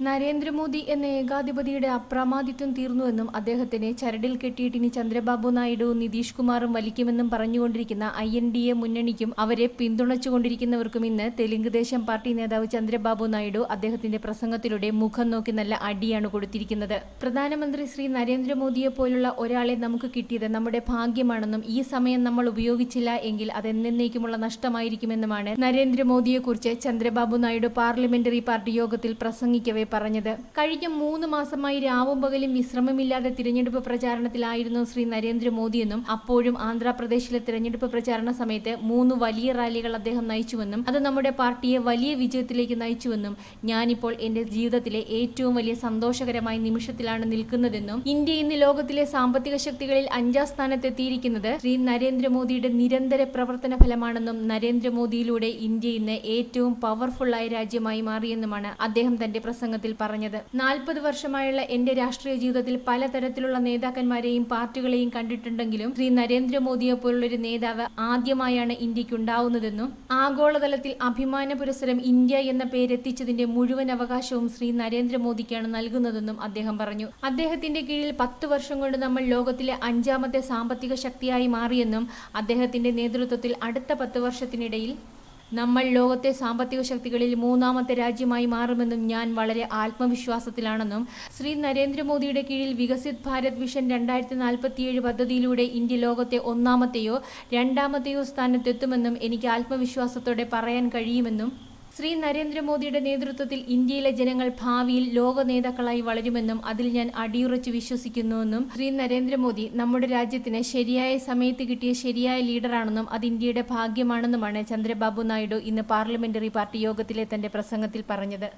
നരേന്ദ്രമോദി എന്ന ഏകാധിപതിയുടെ അപ്രമാദിത്വം തീർന്നുവെന്നും അദ്ദേഹത്തിനെ ചരടിൽ കെട്ടിയിട്ട് ഇനി ചന്ദ്രബാബു നായിഡുവും നിതീഷ് കുമാറും വലിക്കുമെന്നും പറഞ്ഞുകൊണ്ടിരിക്കുന്ന ഐ എൻ ഡി എ മുന്നണിക്കും അവരെ പിന്തുണച്ചുകൊണ്ടിരിക്കുന്നവർക്കും ഇന്ന് തെലുങ്ക് ദേശം പാർട്ടി നേതാവ് ചന്ദ്രബാബു നായിഡു അദ്ദേഹത്തിന്റെ പ്രസംഗത്തിലൂടെ മുഖം നോക്കി നല്ല അടിയാണ് കൊടുത്തിരിക്കുന്നത്. പ്രധാനമന്ത്രി ശ്രീ നരേന്ദ്രമോദിയെ പോലുള്ള ഒരാളെ നമുക്ക് കിട്ടിയത് നമ്മുടെ ഭാഗ്യമാണെന്നും ഈ സമയം നമ്മൾ ഉപയോഗിച്ചില്ല എങ്കിൽ അതെന്നേക്കുമുള്ള നഷ്ടമായിരിക്കുമെന്നുമാണ് നരേന്ദ്രമോദിയെക്കുറിച്ച് ചന്ദ്രബാബു നായിഡു പാർലമെന്ററി പാർട്ടി യോഗത്തിൽ പ്രസംഗിക്കവേ പറഞ്ഞത്. കഴിഞ്ഞ മൂന്ന് മാസമായി രാവും പകലും വിശ്രമമില്ലാതെ തിരഞ്ഞെടുപ്പ് പ്രചാരണത്തിലായിരുന്നു ശ്രീ നരേന്ദ്രമോദിയെന്നും അപ്പോഴും ആന്ധ്രാപ്രദേശിലെ തിരഞ്ഞെടുപ്പ് പ്രചാരണ സമയത്ത് മൂന്ന് വലിയ റാലികൾ അദ്ദേഹം നയിച്ചുവെന്നും അത് നമ്മുടെ പാർട്ടിയെ വലിയ വിജയത്തിലേക്ക് നയിച്ചുവെന്നും ഞാനിപ്പോൾ എന്റെ ജീവിതത്തിലെ ഏറ്റവും വലിയ സന്തോഷകരമായ നിമിഷത്തിലാണ് നിൽക്കുന്നതെന്നും ഇന്ത്യ ഇന്ന് ലോകത്തിലെ സാമ്പത്തിക ശക്തികളിൽ അഞ്ചാം സ്ഥാനത്തെത്തിയിരിക്കുന്നത് ശ്രീ നരേന്ദ്രമോദിയുടെ നിരന്തര പ്രവർത്തന ഫലമാണെന്നും നരേന്ദ്രമോദിയിലൂടെ ഇന്ത്യ ഇന്ന് ഏറ്റവും പവർഫുള്ളായ രാജ്യമായി മാറിയെന്നുമാണ് അദ്ദേഹം തന്റെ പ്രസംഗത്തിൽ പറഞ്ഞത്. നാൽപ്പത് വർഷമായുള്ള എന്റെ രാഷ്ട്രീയ ജീവിതത്തിൽ പലതരത്തിലുള്ള നേതാക്കന്മാരെയും പാർട്ടികളെയും കണ്ടിട്ടുണ്ടെങ്കിലും ശ്രീ നരേന്ദ്രമോദിയെ പോലുള്ളൊരു നേതാവ് ആദ്യമായാണ് ഇന്ത്യക്കുണ്ടാവുന്നതെന്നും ആഗോളതലത്തിൽ അഭിമാന പുരസ്സരം ഇന്ത്യ എന്ന പേരെത്തിച്ചതിന്റെ മുഴുവൻ അവകാശവും ശ്രീ നരേന്ദ്രമോദിക്കാണ് നൽകുന്നതെന്നും അദ്ദേഹം പറഞ്ഞു. അദ്ദേഹത്തിന്റെ കീഴിൽ പത്ത് വർഷം കൊണ്ട് നമ്മൾ ലോകത്തിലെ അഞ്ചാമത്തെ സാമ്പത്തിക ശക്തിയായി മാറിയെന്നും അദ്ദേഹത്തിന്റെ നേതൃത്വത്തിൽ അടുത്ത പത്ത് വർഷത്തിനിടയിൽ നമ്മൾ ലോകത്തെ സാമ്പത്തിക ശക്തികളിൽ മൂന്നാമത്തെ രാജ്യമായി മാറുമെന്നും ഞാൻ വളരെ ആത്മവിശ്വാസത്തിലാണെന്നും ശ്രീ നരേന്ദ്രമോദിയുടെ കീഴിൽ വികസിത് ഭാരത് മിഷൻ രണ്ടായിരത്തി നാൽപ്പത്തിയേഴ് പദ്ധതിയിലൂടെ ഇന്ത്യ ലോകത്തെ ഒന്നാമത്തെയോ രണ്ടാമത്തെയോ സ്ഥാനത്തെത്തുമെന്നും എനിക്ക് ആത്മവിശ്വാസത്തോടെ പറയാൻ കഴിയുമെന്നും ശ്രീ നരേന്ദ്രമോദിയുടെ നേതൃത്വത്തിൽ ഇന്ത്യയിലെ ജനങ്ങൾ ഭാവിയിൽ ലോക നേതാക്കളായി വളരുമെന്നും അതിൽ ഞാൻ അടിയുറച്ച് വിശ്വസിക്കുന്നുവെന്നും ശ്രീ നരേന്ദ്രമോദി നമ്മുടെ രാജ്യത്തിന് ശരിയായ സമയത്ത് കിട്ടിയ ശരിയായ ലീഡറാണെന്നും അത് ഇന്ത്യയുടെ ഭാഗ്യമാണെന്നുമാണ് ചന്ദ്രബാബു നായിഡു ഇന്ന് പാർലമെന്ററി പാർട്ടി യോഗത്തിലെ തന്റെ പ്രസംഗത്തിൽ പറഞ്ഞത്.